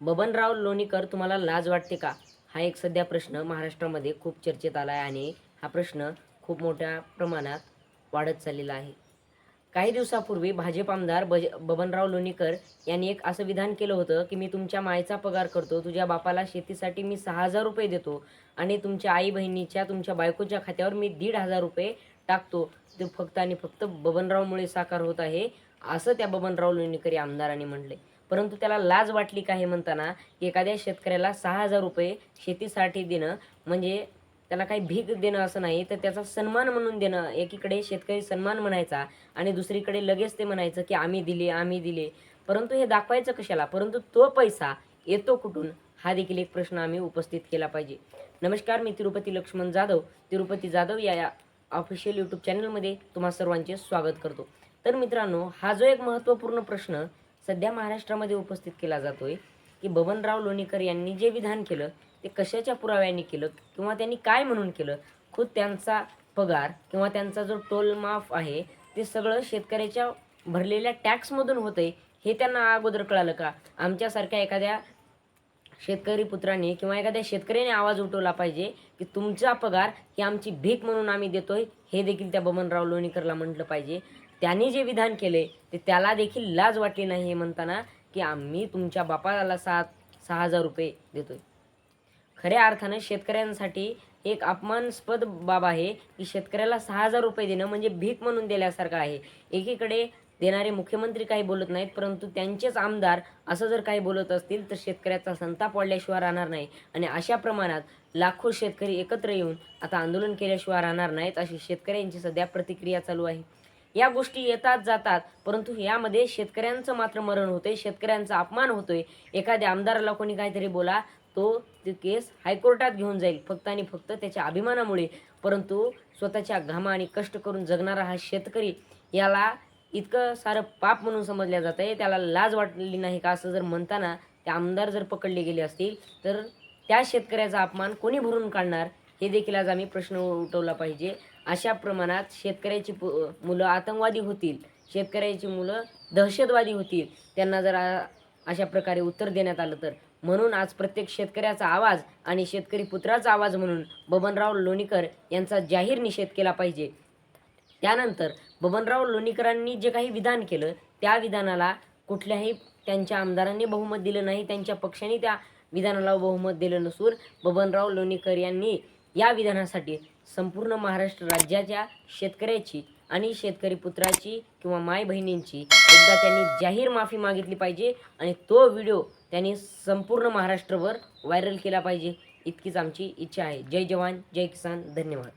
बबनराव लोणीकर तुम्हाला लाज वाटते का? हा एक सध्या प्रश्न महाराष्ट्रामध्ये खूप चर्चेत आला आहे आणि हा प्रश्न खूप मोठ्या प्रमाणात वाढत चाललेला आहे. काही दिवसापूर्वी भाजप आमदार बज बबनराव लोणीकर यांनी एक असं विधान केलं होतं की मी तुमच्या मायचा पगार करतो तुझ्या बापाला शेतीसाठी मी सहा हजार रुपये देतो आणि तुमच्या आई बहिणीच्या तुमच्या बायकोच्या खात्यावर मी दीड हजार रुपये टाकतो. ते फक्त आणि फक्त बबनरावमुळे साकार होत आहे असं त्या बबनराव लोणीकर या आमदारांनी म्हटले परंतु त्याला लाज वाटली का हे म्हणताना एखाद्या शेतकऱ्याला सहा हजार रुपये शेतीसाठी देणं म्हणजे त्याला काही भीक देणं असं नाही तर त्याचा सन्मान म्हणून देणं एकीकडे शेतकरी सन्मान म्हणायचा आणि दुसरीकडे लगेच ते म्हणायचं की आम्ही दिले आम्ही दिले. परंतु हे दाखवायचं कशाला? परंतु तो पैसा येतो कुठून? हा देखील एक प्रश्न आम्ही उपस्थित केला पाहिजे. नमस्कार मी तिरुपती लक्ष्मण जाधव. तिरुपती जाधव या ऑफिशियल यूट्यूब चॅनलमध्ये तुम्हा सर्वांचे स्वागत करतो. तर मित्रांनो हा जो एक महत्त्वपूर्ण प्रश्न सध्या महाराष्ट्रामध्ये उपस्थित केला जातोय की बबनराव लोणीकर यांनी जे विधान केलं ते कशाच्या पुराव्याने केलं किंवा त्यांनी काय म्हणून केलं खुद त्यांचा पगार किंवा त्यांचा जो टोल माफ आहे ते सगळं शेतकऱ्याच्या भरलेल्या टॅक्समधून होतंय हे त्यांना अगोदर कळालं का? आमच्यासारख्या एखाद्या शेतकरी पुत्राने किंवा एखाद्या शेतकऱ्याने आवाज उठवला पाहिजे की तुमचा पगार ही आमची भीक म्हणून आम्ही देतोय हे देखील त्या बबनराव लोणीकरला म्हटलं पाहिजे. त्यांनी जे विधान केले ते त्याला देखील लाज वाटली नाही हे म्हणताना की आम्ही तुमच्या बापाला सात सहा हजार रुपये देतोय. खऱ्या अर्थानं शेतकऱ्यांसाठी एक अपमानास्पद बाब आहे की शेतकऱ्याला सहा हजार रुपये देणं म्हणजे भीक म्हणून दिल्यासारखं आहे. एकीकडे देणारे मुख्यमंत्री काही बोलत नाहीत परंतु त्यांचेच आमदार असं जर काही बोलत असतील तर शेतकऱ्याचा संताप वाढल्याशिवाय राहणार नाही. आणि अशा प्रमाणात लाखो शेतकरी एकत्र येऊन आता आंदोलन केल्याशिवाय राहणार नाहीत अशी शेतकऱ्यांची सध्या प्रतिक्रिया चालू आहे. या गोष्टी येतात जातात. परंतु यामध्ये शेतकऱ्यांचं मात्र मरण होतंय शेतकऱ्यांचा अपमान होतोय. एखाद्या आमदाराला कोणी काहीतरी बोला तो ते केस हायकोर्टात घेऊन जाईल फक्त आणि फक्त त्याच्या अभिमानामुळे. परंतु स्वतःच्या घामा आणि कष्ट करून जगणारा हा शेतकरी याला इतकं सारं पाप म्हणून समजल्या जात आहे त्याला लाज वाटलेली नाही का असं जर म्हणताना ते आमदार जर पकडले गेले असतील तर त्या शेतकऱ्याचा अपमान कोणी भरून काढणार? हे देखील आज आम्ही प्रश्न उठवला पाहिजे. अशा प्रमाणात शेतकऱ्याची पु मुलं आतंकवादी होतील. शेतकऱ्याची मुलं दहशतवादी होतील. त्यांना जर अशा प्रकारे उत्तर देण्यात आलं तर. म्हणून आज प्रत्येक शेतकऱ्याचा आवाज आणि शेतकरी पुत्राचा आवाज म्हणून बबनराव लोणीकर यांचा जाहीर निषेध केला पाहिजे. त्यानंतर बबनराव लोणीकरांनी जे काही विधान केलं त्या विधानाला कुठल्याही त्यांच्या आमदारांनी बहुमत दिलं नाही त्यांच्या पक्षाने त्या विधानाला बहुमत दिलं नसून बबनराव लोणीकर यांनी या विधानासाठी संपूर्ण महाराष्ट्र राज्याच्या शेतकऱ्याची आणि शेतकरी पुत्राची किंवा माय बहिणींची एकदा त्यांनी जाहीर माफी मागितली पाहिजे आणि तो व्हिडिओ त्यांनी संपूर्ण महाराष्ट्रभर व्हायरल केला पाहिजे. इतकीच आमची इच्छा आहे. जय जवान जय किसान. धन्यवाद.